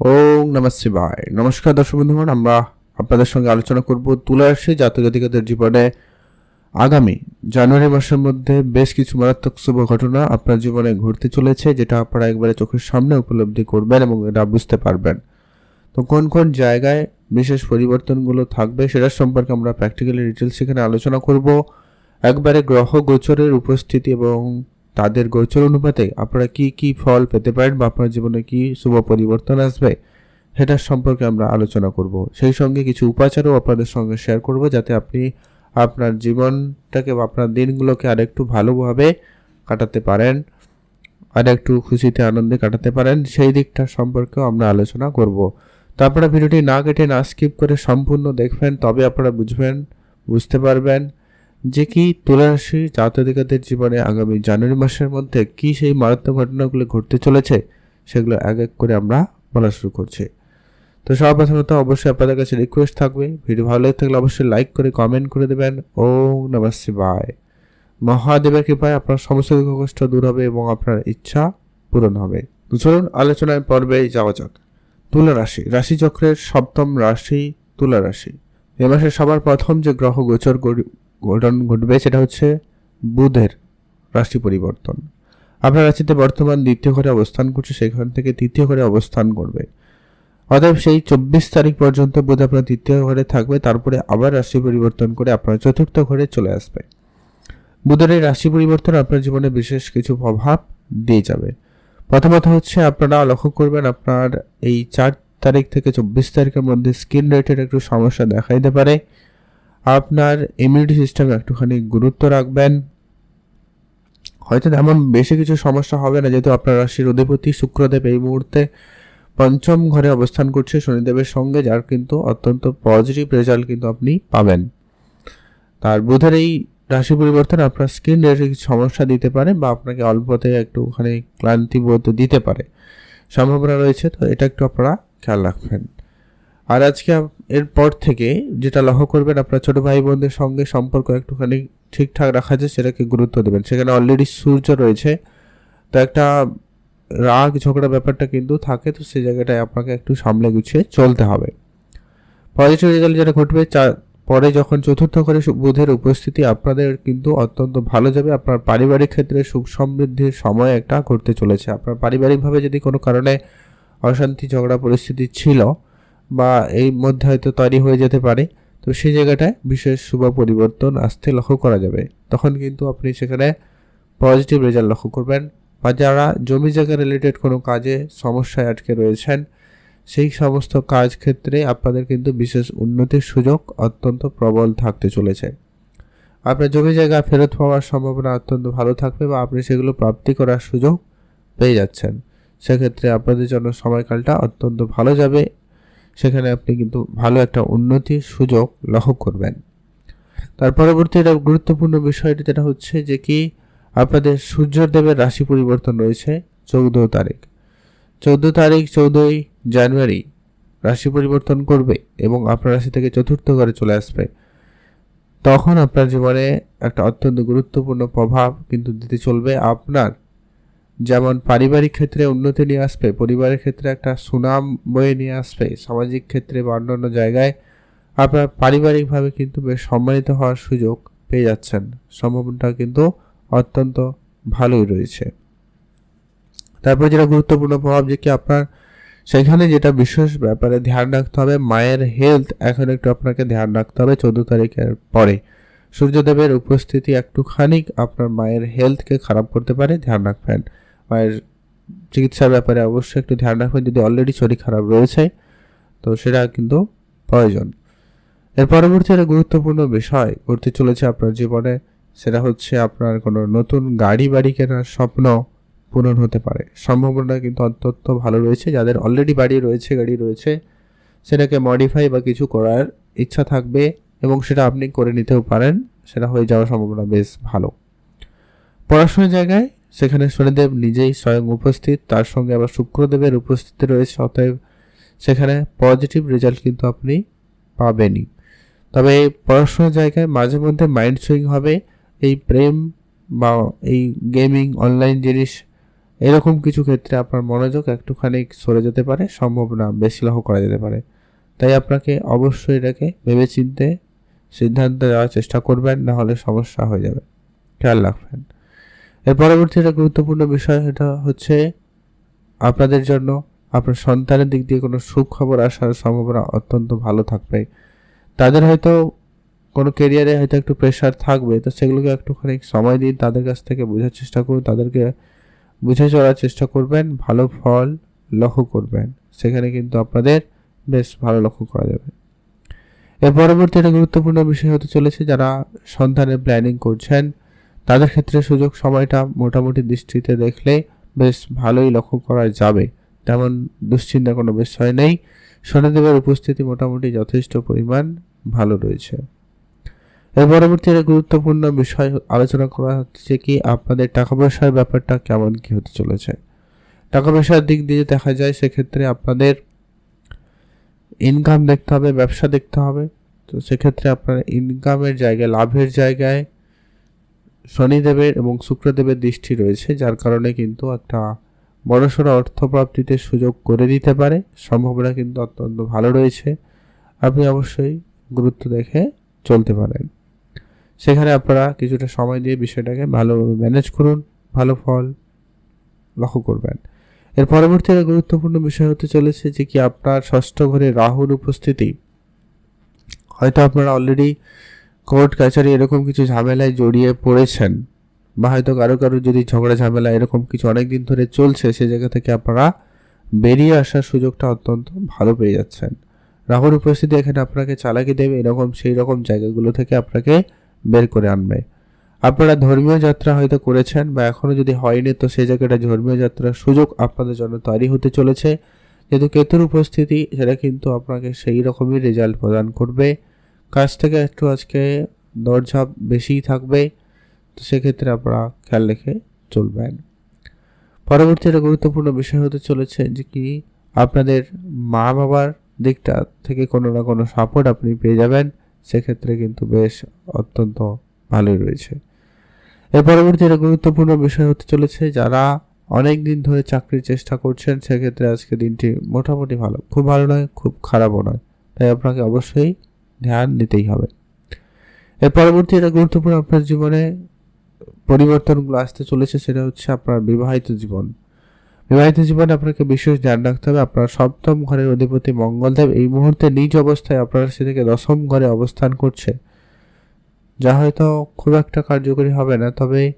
ওম নমঃ শিবায়। নমস্কার দর্শক বন্ধুগণ, আমরা আপনাদের সঙ্গে আলোচনা করব তুলা রাশি জাতক জাতিকাদের জীবনে। আগামী জানুয়ারি মাসের মধ্যে বেশ কিছু মারাত্মক শুভ ঘটনা আপনার জীবনে ঘটতে চলেছে, যেটা আপনারা একবারে চোখের সামনে উপলব্ধি করবেন এবং এটা বুঝতে পারবেন। তো কোন কোন জায়গায় বিশেষ পরিবর্তনগুলো থাকবে সেটার সম্পর্কে আমরা প্র্যাকটিক্যালি ডিটেলস সেখানে আলোচনা করব। একবারে গ্রহ গোচরের উপস্থিতি এবং তাদের গোচর অনুপাতে আপনারা কি কি ফল পেতে পারেন বা আপনার জীবনে কি শুভ পরিবর্তন আসবে সেটার সম্পর্কে আমরা আলোচনা করব। সেই সঙ্গে কিছু উপাচারও আপনাদের সঙ্গে শেয়ার করব যাতে আপনি আপনার জীবনটাকে বা আপনার দিনগুলোকে আরেকটু ভালোভাবে কাটাতে পারেন আর একটু খুশিতে, আনন্দে কাটাতে পারেন, সেই দিকটা সম্পর্কেও আমরা আলোচনা করব। তো আপনারা ভিডিওটি না কেটে না স্কিপ করে সম্পূর্ণ দেখবেন, তবে আপনারা বুঝবেন, বুঝতে পারবেন। যে কি তুলারাশি জাতকাদের জীবনে আগামী জানুয়ারি মাসের মধ্যে? কি সেই মারাত্মক ঘটনাগুলো ঘটতে চলেছে? সেগুলো এক এক করে আমরা বলা শুরু করছি। তো সর্বপ্রথমত অবশ্যই আপনাদের কাছে রিকোয়েস্ট থাকবে। ভিডিও ভালো লেগে থাকলে অবশ্যই লাইক করে কমেন্ট করে দেবেন। ও নমঃ শিবায়। মহাদেবের কৃপায় আপনার সমস্ত দুঃখ কষ্ট দূর হবে এবং আপনার ইচ্ছা পূরণ হবে। চলুন আলোচনার পর্বে যাওয়া যাক। তুলা রাশি। রাশিচক্রের সপ্তম রাশি তুলা রাশি। এ মাসে সবার প্রথম যে গ্রহ গোচর ঘটন ঘটবে সেটা হচ্ছে বুধের রাশি পরিবর্তন। আপনার রাশিতে বর্তমান দ্বিতীয় ঘরে অবস্থান করছে, সেখান থেকে তৃতীয় ঘরে অবস্থান করবে। অতএব সেই চব্বিশ তারিখ পর্যন্ত বুধ আপনার তৃতীয় ঘরে থাকবে, তারপরে আবার রাশি পরিবর্তন করে আপনার চতুর্থ ঘরে চলে আসবে। বুধের এই রাশি পরিবর্তন আপনার জীবনে বিশেষ কিছু প্রভাব দিয়ে যাবে। প্রথমত হচ্ছে আপনারা লক্ষ্য করবেন, আপনার এই চার তারিখ থেকে চব্বিশ তারিখের মধ্যে স্কিন রেটের একটু সমস্যা দেখা দিতে পারে। আপনার ইমিউনিটি সিস্টেম একটুখানি গুরুত্ব রাখবেন। হয়তো তেমন বেশি কিছু সমস্যা হবে না, যেহেতু আপনার রাশির অধিপতি শুক্রদেব এই মুহূর্তে পঞ্চম ঘরে অবস্থান করছে শনিদেবের সঙ্গে, যার কিন্তু অত্যন্ত পজিটিভ রেজাল্ট কিন্তু আপনি পাবেন। তার বুধের এই রাশি পরিবর্তন আপনার স্কিন রেটে কিছু সমস্যা দিতে পারে বা আপনাকে অল্পতে একটুখানি ক্লান্তি বোধ দিতে পারে। সম্ভাবনা রয়েছে, তো এটা একটু আপনারা খেয়াল রাখবেন। আর আজকে এরপর থেকে যেটা লক্ষ্য করবেন, আপনার ছোট ভাই বোনদের সঙ্গে সম্পর্ক একটুখানি ঠিকঠাক রাখা যায়, সেটাকে গুরুত্ব দেবেন। সেখানে অলরেডি সূর্য রয়েছে। তো একটা রাগ ঝগড়া ব্যাপারটা কিন্তু থাকে, তো সেই জায়গাটায় আপনাকে একটু সামলে গুছিয়ে চলতে হবে। পজিটিভ রেজাল্ট যেটা ঘটবে পরে যখন চতুর্থ ঘরে বুধের উপস্থিতি আপনাদের কিন্তু অত্যন্ত ভালো যাবে। আপনার পারিবারিক ক্ষেত্রে সুখ সমৃদ্ধির সময় একটা ঘটতে চলেছে। আপনার পারিবারিকভাবে যদি কোনো কারণে অশান্তি, ঝগড়া, পরিস্থিতি ছিল বা এই মধ্যে হয়তো তৈরি হয়ে যেতে পারে, তো সেই জায়গাটায় বিশেষ শুভ পরিবর্তন আসতে লক্ষ্য করা যাবে। তখন কিন্তু আপনি সেখানে পজিটিভ রেজাল্ট লক্ষ্য করবেন বা যারা জমি জায়গা রিলেটেড কোনো কাজে সমস্যায় আটকে রয়েছেন, সেই সমস্ত কাজ ক্ষেত্রে আপনাদের কিন্তু বিশেষ উন্নতির সুযোগ অত্যন্ত প্রবল থাকতে চলেছে। আপনার জমি জায়গা ফেরত পাওয়ার সম্ভাবনা অত্যন্ত ভালো থাকবে বা আপনি সেগুলো প্রাপ্তি করার সুযোগ পেয়ে যাচ্ছেন। সেক্ষেত্রে আপনাদের জন্য সময়কালটা অত্যন্ত ভালো যাবে সেখানে আপনি কিন্তু ভালো একটা উন্নতির সুযোগ লক্ষ্য করবেন। তার পরবর্তী একটা গুরুত্বপূর্ণ বিষয়টি যেটা হচ্ছে যে কি, আপনাদের সূর্যদেবের রাশি পরিবর্তন রয়েছে চৌদ্দ তারিখ। চৌদ্দ তারিখ, চৌদ্দই জানুয়ারি রাশি পরিবর্তন করবে এবং আপনার রাশি থেকে চতুর্থ ঘরে চলে আসবে। তখন আপনার জীবনে একটা অত্যন্ত গুরুত্বপূর্ণ প্রভাব কিন্তু দিতে চলবে। আপনার যেমন পারিবারিক ক্ষেত্রে উন্নতি নিয়ে আসবে, পরিবারের ক্ষেত্রে একটা সুনাম বয়ে নিয়ে আসবে, সামাজিক ক্ষেত্রে বা অন্যান্য জায়গায় আপনার পারিবারিকভাবে কিন্তু বেশ সম্মানিত হওয়ার সুযোগ পেয়ে যাচ্ছেন। সম্ভাবনাটা কিন্তু অত্যন্ত ভালোই রয়েছে। তারপরে যেটা গুরুত্বপূর্ণ প্রভাব যে কি আপনার সেখানে যেটা বিশেষ ব্যাপারে ধ্যান রাখতে হবে, মায়ের হেলথ এখন একটু আপনাকে ধ্যান রাখতে হবে চোদ্দ তারিখের পরে। সূর্যদেবের উপস্থিতি একটুখানি আপনার মায়ের হেলথকে খারাপ করতে পারে, ধ্যান রাখবেন। মায়ের চিকিৎসার ব্যাপারে অবশ্যই একটু ধ্যান রাখবেন, যদি অলরেডি শরীর খারাপ রয়েছে, তো সেটা কিন্তু প্রয়োজন। এর পরবর্তী একটা গুরুত্বপূর্ণ বিষয় ঘটতে চলেছে আপনার জীবনে, সেটা হচ্ছে আপনার কোনো নতুন গাড়ি বাড়ি কেনার স্বপ্ন পূরণ হতে পারে। সম্ভাবনা কিন্তু অত্যন্ত ভালো রয়েছে, যাদের অলরেডি বাড়ি রয়েছে, গাড়ি রয়েছে, সেটাকে মডিফাই বা কিছু করার ইচ্ছা থাকবে এবং সেটা আপনি করে নিতেও পারেন, সেটা হয়ে যাওয়ার সম্ভাবনা বেশ ভালো। পড়াশোনার জায়গায় সেখানে শনিদেব নিজেই স্বয়ং উপস্থিত, তার সঙ্গে আবার শুক্রদেবের উপস্থিতি রয়েছে, অতএব সেখানে পজিটিভ রেজাল্ট কিন্তু আপনি পাবেনই। তবে পড়াশোনার জায়গায় মাঝে মধ্যে মাইন্ড সুইং হবে, এই প্রেম বা এই গেমিং অনলাইন জিনিস, এরকম কিছু ক্ষেত্রে আপনার মনোযোগ একটুখানি সরে যেতে পারে সম্ভাবনা বেশি লক্ষ্য করা যেতে পারে। তাই আপনাকে অবশ্যই এটাকে ভেবেচিন্তে সিদ্ধান্ত দেওয়ার চেষ্টা করবেন না হলে সমস্যা হয়ে যাবে। খেয়াল রাখবেন। এর পরবর্তী একটা গুরুত্বপূর্ণ বিষয়, এটা হচ্ছে আপনাদের জন্য, আপনার সন্তানের দিক দিয়ে কোনো সুখবর আসার সম্ভাবনা অত্যন্ত ভালো থাকবে। তাদের হয়তো কোনো কেরিয়ারে হয়তো একটু প্রেশার থাকবে, তো সেগুলোকে একটুখানি সময় দিন, তাদের কাছ থেকে বোঝার চেষ্টা করুন, তাদেরকে বুঝে চলার চেষ্টা করবেন, ভালো ফল লক্ষ্য করবেন। সেখানে কিন্তু আপনাদের বেশ ভালো লক্ষ্য করা যাবে। এর পরবর্তী একটা গুরুত্বপূর্ণ বিষয় হতে চলেছে, যারা সন্তানের প্ল্যানিং করছেন তাদের ক্ষেত্রে সুযোগ সময়টা মোটামুটি দৃষ্টিতে দেখলে বেশ ভালোই লক্ষ্য করা যাবে। তেমন দুশ্চিন্তার কোনো বিষয় নেই। শনিদেবের উপস্থিতি মোটামুটি যথেষ্ট পরিমাণ ভালো রয়েছে। এর পরবর্তী একটা গুরুত্বপূর্ণ বিষয় আলোচনা করা হচ্ছে কি, আপনাদের টাকা পয়সার ব্যাপারটা কেমন কি হতে চলেছে? টাকা পয়সার দিক দিয়ে দেখা যায় সেক্ষেত্রে আপনাদের ইনকাম দেখতে হবে, ব্যবসা দেখতে হবে। তো সেক্ষেত্রে আপনার ইনকামের জায়গায়, লাভের জায়গায় শনিদেবের এবং শুক্রদেবের দৃষ্টি রয়েছে, যার কারণে কিন্তু একটা বড়সড় অর্থপ্রাপ্তিতে সুযোগ করে দিতে পারে। সম্ভাবনা কিন্তু অত্যন্ত ভালো রয়েছে। আপনি অবশ্যই গুরুত্ব দেখে চলতে পারেন। সেখানে আপনারা কিছুটা সময় দিয়ে বিষয়টাকে ভালোভাবে ম্যানেজ করুন, ভালো ফল লক্ষ্য করবেন। এর পরবর্তী একটা গুরুত্বপূর্ণ বিষয় হতে চলেছে যে কি আপনার ষষ্ঠ ঘরে রাহুর উপস্থিতি। হয়তো আপনারা অলরেডি কোর্ট কাছারি এরকম কিছু ঝামেলায় জড়িয়ে পড়েছেন বা হয়তো কারও কারও যদি ঝগড়া ঝামেলা এরকম কিছু অনেক দিন ধরে চলছে, সে জায়গা থেকে আপনারা বেরিয়ে আসার সুযোগটা অত্যন্ত ভালো পেয়ে যাচ্ছেন। রাহুর উপস্থিতি এখানে আপনাকে চালাকি দেবে এরকম, সেই রকম জায়গাগুলো থেকে আপনাকে বের করে আনবে। আপনারা ধর্মীয় যাত্রা হয়তো করেছেন বা এখনও যদি হয়নি, তো সেই জায়গাটা ধর্মীয় যাত্রার সুযোগ আপনাদের জন্য তৈরি হতে চলেছে। যেহেতু কেতুর উপস্থিতি, সেটা কিন্তু আপনাকে সেই রকমই রেজাল্ট প্রদান করবে। কাজ থেকে একটু আজকে দরঝাপ বেশিই থাকবে, তো সেক্ষেত্রে আপনারা খেয়াল রেখে চলবেন। পরবর্তী একটা গুরুত্বপূর্ণ বিষয় হতে চলেছে যে কি, আপনাদের মা বাবার দিকটা থেকে কোনো না কোনো সাপোর্ট আপনি পেয়ে যাবেন, সেক্ষেত্রে কিন্তু বেশ অত্যন্ত ভালোই রয়েছে। এর পরবর্তী একটা গুরুত্বপূর্ণ বিষয় হতে চলেছে, যারা অনেক দিন ধরে চাকরির চেষ্টা করছেন, সেক্ষেত্রে আজকে দিনটি মোটামুটি ভালো। খুব ভালো নয়, খুব খারাপও নয়। তাই আপনাকে অবশ্যই ধ্যান দিতেই হবে। এর পরবর্তী একটা গুরুত্বপূর্ণ আপনার জীবনে পরিবর্তনগুলো আসতে চলেছে, সেটা হচ্ছে আপনার বিবাহিত জীবন। বিবাহিত জীবনে আপনাকে বিশেষ ধ্যান রাখতে হবে। আপনার সপ্তম ঘরের অধিপতি মঙ্গলদেব এই মুহূর্তে নিজ অবস্থায় আপনার সে থেকে দশম ঘরে অবস্থান করছে। যা হয়তো খুব একটা কার্যকরী হবে না, তবে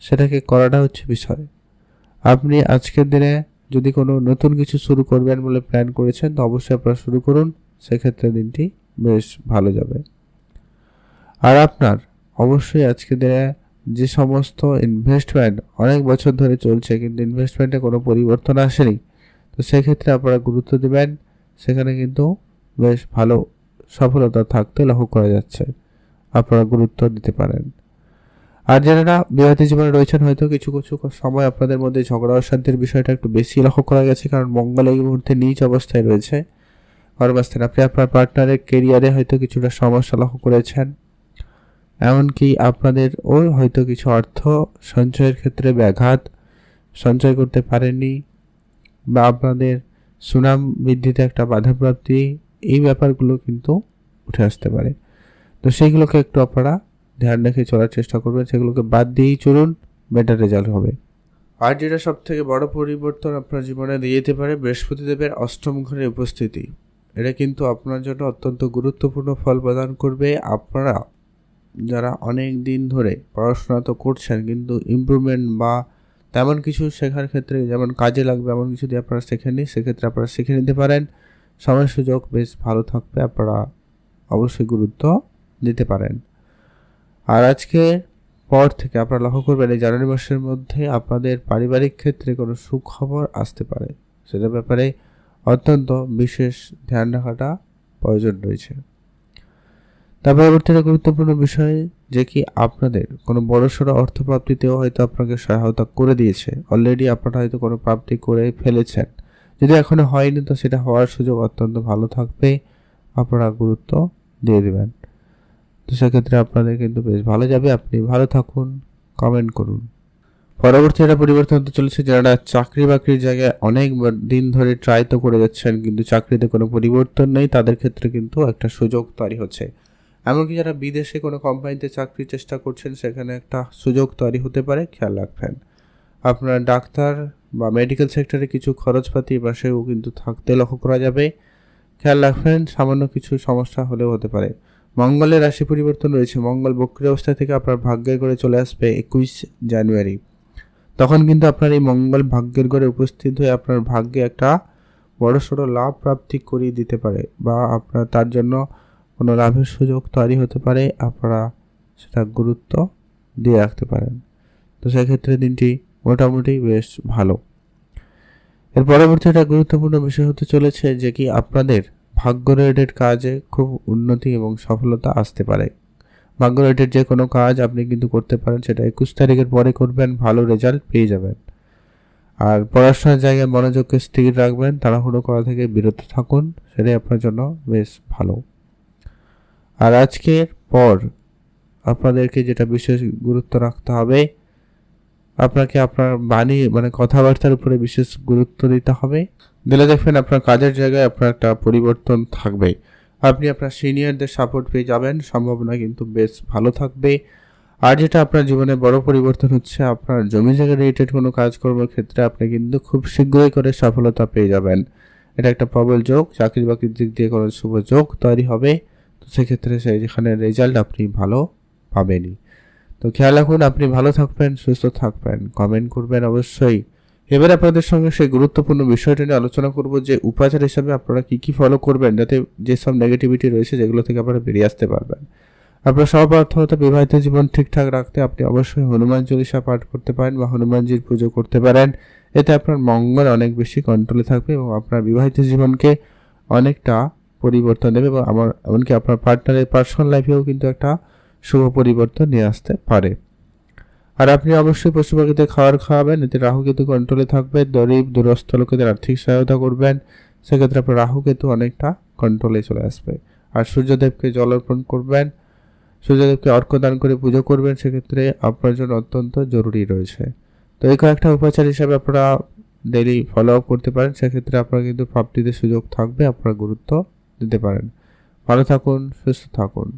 সেটাকে করাটা হচ্ছে বিষয়। আপনি আজকের দিনে যদি কোনো নতুন কিছু শুরু করবেন বলে প্ল্যান করেছেন, তো অবশ্যই আপনারা শুরু করুন। সেক্ষেত্রে দিনটি বেশ ভালো যাবে। আর আপনার, অবশ্যই আজকের দিনে যে সমস্ত ইনভেস্টমেন্ট অনেক বছর ধরে চলছে কিন্তু ইনভেস্টমেন্টে কোনো পরিবর্তন আসেনি, তো সেক্ষেত্রে আপনারা গুরুত্ব দেবেন। সেখানে কিন্তু বেশ ভালো সফলতা থাকতে লক্ষ্য করা যাচ্ছে, আপনারা গুরুত্ব দিতে পারেন। আর যারা বিবাহিত জীবনে রয়েছেন, হয়তো কিছু কিছু সময় আপনাদের মধ্যে ঝগড়া, অশান্তির বিষয়টা একটু বেশি লক্ষ্য করা গেছে, কারণ মঙ্গল এই মুহূর্তে নিচ অবস্থায় রয়েছে। কর্মস্থানে আপনি আপনার পার্টনারের কেরিয়ারে হয়তো কিছুটা সমস্যা লক্ষ্য করেছেন। এমনকি আপনাদের ওই হয়তো কিছু অর্থ সঞ্চয়ের ক্ষেত্রে ব্যাঘাত সঞ্চয় করতে পারেননি বা আপনাদের সুনাম বৃদ্ধিতে একটা বাধাপ্রাপ্তি এই ব্যাপারগুলো কিন্তু উঠে আসতে পারে। তো সেইগুলোকে একটু আপনারা ধ্যান রেখে চলার চেষ্টা করবেন। সেগুলোকে বাদ দিয়েই চলুন বেটার রেজাল্ট হবে। আর যেটা সব থেকে বড় পরিবর্তন আপনার জীবনে দিয়ে যেতে পারে বৃহস্পতিদেবের অষ্টম ঘরে উপস্থিতি। এটা কিন্তু আপনার জন্য অত্যন্ত গুরুত্বপূর্ণ ফল প্রদান করবে। আপনারা যারা অনেক দিন ধরে পড়াশোনা তো করছেন কিন্তু ইমপ্রুভমেন্ট বা তেমন কিছু শেখার ক্ষেত্রে যেমন কাজে লাগবে এমন কিছু যদি আপনারা শেখেননি, সেক্ষেত্রে আপনারা শিখে নিতে পারেন। সময় সুযোগ বেশ ভালো থাকবে, আপনারা অবশ্যই গুরুত্ব দিতে পারেন। আর আজকে পর থেকে আপনারা লক্ষ্য করবেন এই জানুয়ারি মাসের মধ্যে আপনাদের পারিবারিক ক্ষেত্রে কোনো সুখবর আসতে পারে। সেটার ব্যাপারে অত্যন্ত বিশেষ ধ্যান রাখাটা প্রয়োজন রয়েছে। তার পরবর্তীতে গুরুত্বপূর্ণ বিষয় যে কি আপনাদের কোনো বড়সড় অর্থপ্রাপ্তিতেও হয়তো আপনাকে সহায়তা করে দিয়েছে। অলরেডি আপনারা হয়তো কোনো প্রাপ্তি করে ফেলেছেন। যদি এখনও হয়নি তো সেটা হওয়ার সুযোগ অত্যন্ত ভালো থাকবে। আপনারা গুরুত্ব দিয়ে দেবেন। তো সেক্ষেত্রে আপনাদের কিন্তু বেশ ভালো যাবে। আপনি ভালো থাকুন কমেন্ট করুন। পরবর্তী একটা পরিবর্তন হতে চলেছে, যারা চাকরি বাকরির জায়গায় অনেক দিন ধরে ট্রাই তো করে যাচ্ছেন, কিন্তু চাকরিতে কোনো পরিবর্তন নেই, তাদের ক্ষেত্রে কিন্তু একটা সুযোগ তৈরি হচ্ছে। এমনকি যারা বিদেশে কোনো কোম্পানিতে চাকরির চেষ্টা করছেন, সেখানে একটা সুযোগ তৈরি হতে পারে, খেয়াল রাখবেন। আপনার ডাক্তার বা মেডিকেল সেক্টরে কিছু খরচপাতি বা সেও কিন্তু থাকতে লক্ষ্য করা যাবে। খেয়াল রাখবেন, সামান্য কিছু সমস্যা হলেও হতে পারে। মঙ্গলের রাশি পরিবর্তন রয়েছে, মঙ্গল বক্রী অবস্থা থেকে আপনার ভাগ্যের করে চলে আসবে একুশ জানুয়ারি। তখন কিন্তু আপনার এই মঙ্গল ভাগ্যের ঘরে উপস্থিত হয়ে আপনার ভাগ্যে একটা বড় সড়ো লাভ প্রাপ্তি করিয়ে দিতে পারে বা আপনার তার জন্য কোনো লাভের সুযোগ তৈরি হতে পারে, আপনারা সেটা গুরুত্ব দিয়ে রাখতে পারেন। তো সেক্ষেত্রে দিনটি মোটামুটি বেশ ভালো। এর পরবর্তী একটা গুরুত্বপূর্ণ বিষয় হতে চলেছে যে কি আপনাদের ভাগ্য রিলেটেড কাজে খুব উন্নতি এবং সফলতা আসতে পারে। ভাগ্য রিলেটেড যে কোনো কাজ আপনি কিন্তু করতে পারেন, সেটা একুশ তারিখের পরে করবেন, ভালো রেজাল্ট পেয়ে যাবেন। আর পড়াশোনার জায়গায় মনোযোগকে স্থির রাখবেন, তাড়াহুড়ো করা থেকে বিরত থাকুন, সেটাই আপনার জন্য বেশ ভালো। আর আজকের পর আপনাদেরকে যেটা বিশেষ গুরুত্ব রাখতে হবে, আপনাকে আপনার বাণী মানে কথাবার্তার উপরে বিশেষ গুরুত্ব দিতে হবে। দিলে দেখবেন আপনার কাজের জায়গায় আপনার একটা পরিবর্তন থাকবে। আপনি আপনার সিনিয়রদের সাপোর্ট পেয়ে যাবেন সম্ভাবনা কিন্তু বেশ ভালো থাকবে। আর যেটা আপনার জীবনে বড় পরিবর্তন হচ্ছে, আপনার জমি জায়গা রিলেটেড কোনো কাজকর্মের ক্ষেত্রে আপনি কিন্তু খুব শীঘ্রই করে সফলতা পেয়ে যাবেন। এটা একটা প্রবল যোগ, চাকরি বাকরির দিক দিয়ে কোনো শুভ যোগ তৈরি হবে। তো সেক্ষেত্রে সেই যেখানে রেজাল্ট আপনি ভালো পাবেনই। তো খেয়াল রাখুন, আপনি ভালো থাকবেন, সুস্থ থাকবেন। কমেন্ট করবেন অবশ্যই। এবার আপনাদের সঙ্গে সেই গুরুত্বপূর্ণ বিষয়টা নিয়ে আলোচনা করব যে উপাচার হিসাবে আপনারা কি কি ফলো করবেন যাতে যেসব নেগেটিভিটি রয়েছে যেগুলো থেকে আপনারা বেরিয়ে আসতে পারবেন। আপনার সর্বার্থতা বিবাহিত জীবন ঠিকঠাক রাখতে আপনি অবশ্যই হনুমান চল্লিশা পাঠ করতে পারেন বা হনুমানজির পুজো করতে পারেন। এতে আপনার মঙ্গল অনেক বেশি কন্ট্রোলে থাকবে এবং আপনার বিবাহিত জীবনকে অনেকটা পরিবর্তন দেবে এবং আমার, এমনকি আপনার পার্টনারের পার্সোনাল লাইফেও কিন্তু একটা শুভ পরিবর্তন নিয়ে আসতে পারে। আর আপনি অবশ্যই পশু পাখিদের খাবার খাওয়াবেন, এতে রাহু কেতু কন্ট্রোলে থাকবে গরিব দুরস্থ লোকেদের আর্থিক সহায়তা করবেন, সেক্ষেত্রে আপনার রাহু কেতু অনেকটা কন্ট্রোলে চলে আসবে। আর সূর্যদেবকে জল অর্পণ করবেন, সূর্যদেবকে অর্ঘ্য দান করে পুজো করবেন, সেক্ষেত্রে আপনার জন্য অত্যন্ত জরুরি রয়েছে। তো এই কয়েকটা উপাচার হিসাবে আপনারা ডেলি ফলো আপ করতে পারেন, সেক্ষেত্রে আপনার কিন্তু প্রাপ্তিতে সুযোগ থাকবে, আপনারা গুরুত্ব দিতে পারেন। ভালো থাকুন, সুস্থ থাকুন।